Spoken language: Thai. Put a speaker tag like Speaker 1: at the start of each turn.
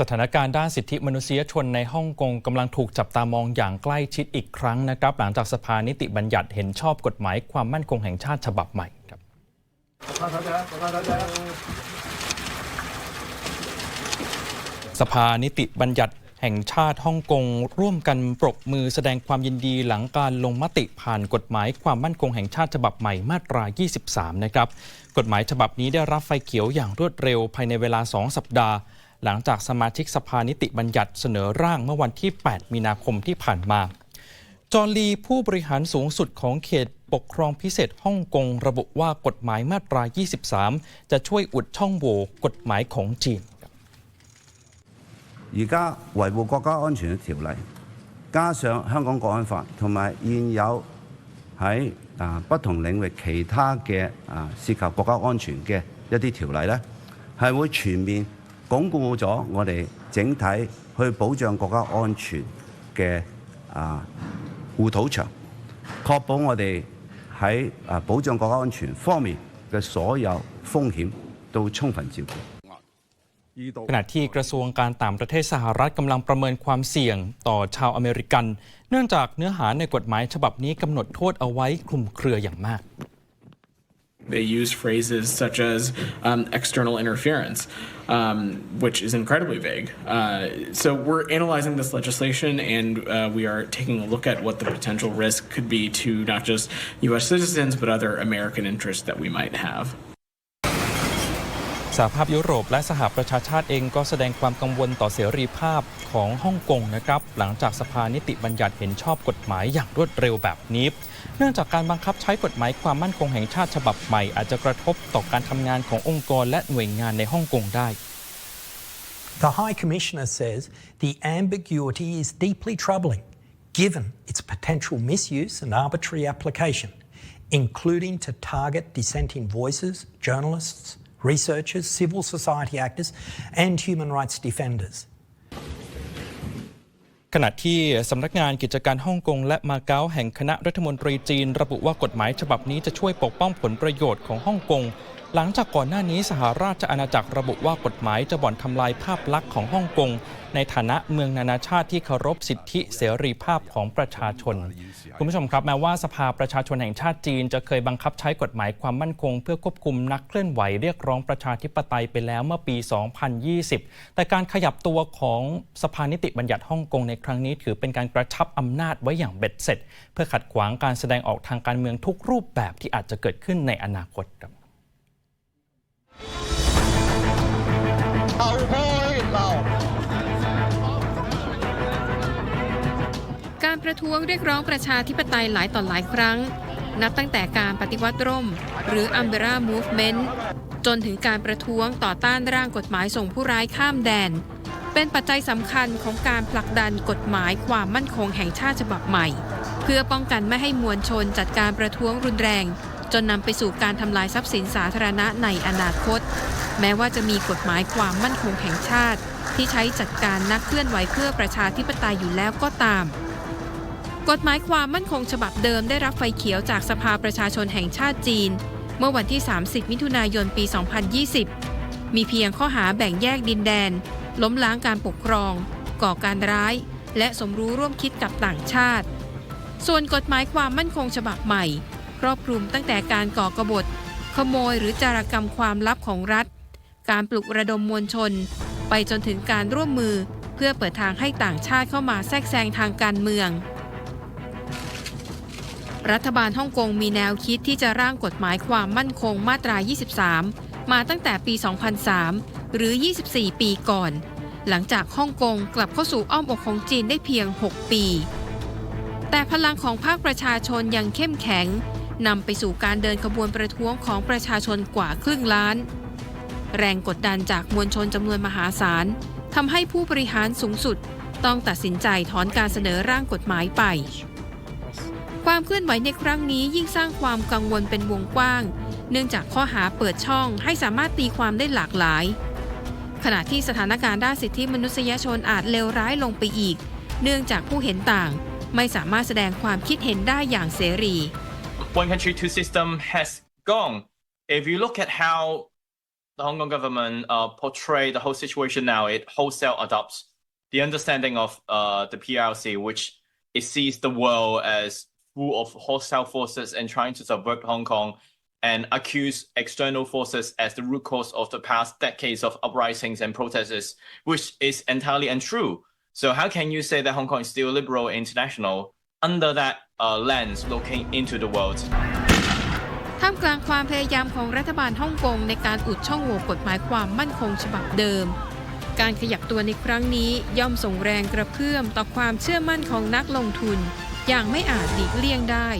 Speaker 1: สถานการณ์ด้านสิทธิมนุษยชนในฮ่องกงกำลังถูกจับตามองอย่างใกล้ชิดอีกครั้งนะครับ หลังจากสภานิติบัญญัติเห็นชอบกฎหมายความมั่นคงแห่งชาติฉบับใหม่ครับสภานิติบัญญัติแห่งชาติฮ่องกงร่วมกันปรบมือแสดงความยินดีหลังการลงมติผ่านกฎหมายความมั่นคงแห่งชาติฉบับใหม่มาตรา 23 นะครับ กฎหมายฉบับนี้ได้รับไฟเขียวอย่างรวดเร็วภายในเวลา 2 สัปดาห์ หลังจากสมาชิกสภานิติบัญญัติเสนอร่างเมื่อวันที่ 8 มีนาคมที่ผ่านมา จอร์ลีผู้บริหารสูงสุดของเขตปกครองพิเศษฮ่องกงระบุว่ากฎหมายมาตรา 23 จะช่วยอุดช่องโหว่กฎหมายของจีน
Speaker 2: 而家维护国家安全嘅条例，加上香港国安法同埋现有喺啊不同领域其他嘅啊涉及国家安全嘅一啲条例咧，系会全面 巩固咗我哋整体去保障国家安全嘅啊护土墙，确保我哋喺啊保障国家安全方面嘅所有风险都充分照顾。
Speaker 1: ขณะที่กระทรวงการต่างประเทศสหรัฐกำลังประเมินความเสี่ยงต่อชาวอเมริกัน เนื่องจากเนื้อหาในกฎหมายฉบับนี้กำหนดโทษเอาไว้คลุมเครืออย่างมาก
Speaker 3: They use phrases such as um, external interference, um, which is incredibly vague. Uh, so we're analyzing this legislation and uh, we are taking a look at what the potential risk could be to not just U.S. citizens but other American interests that we might have.
Speaker 1: สหภาพยุโรปและสหประชาชาติเองก็แสดงความกังวลต่อเสรีภาพของฮ่องกงนะครับหลังจากสภานิติบัญญัติเห็นชอบกฎหมายอย่างรวดเร็วแบบนี้ เนื่องจากการบังคับใช้กฎหมายความมั่นคงแห่งชาติฉบับใหม่ อาจจะกระทบต่อการทำงานขององค์กรและหน่วยงานในฮ่องกงได้
Speaker 4: The High Commissioner says the ambiguity is deeply troubling given its potential misuse and arbitrary application, including to target dissenting voices, journalists, researchers, civil society actors, and human rights defenders.
Speaker 1: ขณะที่สำนักงานกิจการฮ่องกงและมาเก๊าแห่งคณะรัฐมนตรีจีน ระบุว่ากฎหมายฉบับนี้จะช่วยปกป้องผลประโยชน์ของฮ่องกงหลังจากก่อนหน้านี้สหราชอาณาจักรระบุว่ากฎหมายจะบ่อนทำลายภาพลักษณ์ของฮ่องกง ในฐานะเมืองนานาชาติที่เคารพสิทธิเสรีภาพของประชาชน คุณผู้ชมครับแม้ว่าสภาประชาชนแห่งชาติจีน จะเคยบังคับใช้กฎหมายความมั่นคง เพื่อควบคุมนักเคลื่อนไหวเรียกร้องประชาธิปไตยไปแล้วเมื่อปี 2020 แต่การขยับตัวของสภานิติบัญญัติฮ่องกงในครั้งนี้ ถือเป็นการกระชับอำนาจไว้อย่างเบ็ดเสร็จ เพื่อขัดขวางการแสดงออกทางการเมืองทุกรูปแบบที่อาจจะเกิดขึ้นในอนาคตครับ
Speaker 5: การประท้วงเรียกร้องประชาธิปไตยหลายต่อหลายครั้ง นับตั้งแต่การปฏิวัติร่ม หรือ Umbrella Movement จนถึงการประท้วงต่อต้านร่างกฎหมายส่งผู้ร้ายข้ามแดน เป็นปัจจัยสำคัญของการผลักดันกฎหมายความมั่นคงแห่งชาติฉบับใหม่ เพื่อป้องกันไม่ให้มวลชนจัดการประท้วงรุนแรง จนนำไปสู่การทำลายทรัพย์สินสาธารณะในอนาคต แม้ว่าจะมีกฎหมายความมั่นคงแห่งชาติ ที่ใช้จัดการนักเคลื่อนไหวเพื่อประชาธิปไตยอยู่แล้วก็ตาม กฎหมายความมั่นคงฉบับเดิมได้รับไฟเขียวจากสภาประชาชนแห่งชาติจีน เมื่อวันที่ 30 มิถุนายนปี 2020 มีเพียงข้อหาแบ่งแยกดินแดน ล้มล้างการปกครอง ก่อการร้าย และสมรู้ร่วมคิดกับต่างชาติ ส่วนกฎหมายความมั่นคงฉบับใหม่ ครอบคลุมตั้งแต่การก่อกบฏ ขโมยหรือจารกรรมความลับของรัฐ การปลุกระดมมวลชน ไปจนถึงการร่วมมือเพื่อเปิดทางให้ต่างชาติเข้ามาแทรกแซงทางการเมือง รัฐบาลฮ่องกงมีแนวคิดที่จะร่างกฎหมายความมั่นคงมาตรา 23 มาตั้งแต่ปี 2003 หรือ 24 ปีก่อน หลังจากฮ่องกงกลับเข้าสู่อ้อมอกของจีนได้เพียง 6 ปีแต่พลังของภาคประชาชนยังเข้มแข็ง นำไปสู่การเดินขบวนประท้วงของประชาชนกว่าครึ่งล้าน แรงกดดันจากมวลชนจำนวนมหาศาลทำให้ผู้บริหารสูงสุดต้องตัดสินใจถอนการเสนอร่างกฎหมายไป ความเคลื่อนไหวในครั้งนี้ยิ่งสร้างความกังวลเป็นวงกว้าง เนื่องจากข้อหาเปิดช่องให้สามารถตีความได้หลากหลาย ขณะที่สถานการณ์ด้านสิทธิมนุษยชนอาจเลวร้ายลงไปอีก เนื่องจากผู้เห็นต่าง ไม่สามารถแสดงความคิดเห็นได้อย่างเสรี
Speaker 6: one country two system has gone if you look at how the Hong Kong government uh, portray the whole situation now, it wholesale adopts the understanding of uh, the PRC, which it sees the world as full of hostile forces and trying to subvert Hong Kong and accuse external forces as the root cause of the past decades of uprisings and protests, which is entirely untrue. So how can you say that Hong Kong is still liberal international under that uh, lens looking into the world?
Speaker 5: ท่ามกลางความพยายามของรัฐบาลฮ่องกงในการอุดช่องโหว่กฎหมายความมั่นคงฉบับเดิม การขยับตัวในครั้งนี้ย่อมส่งแรงกระเพื่อมต่อความเชื่อมั่นของนักลงทุน อย่างไม่อาจหลีกเลี่ยงได้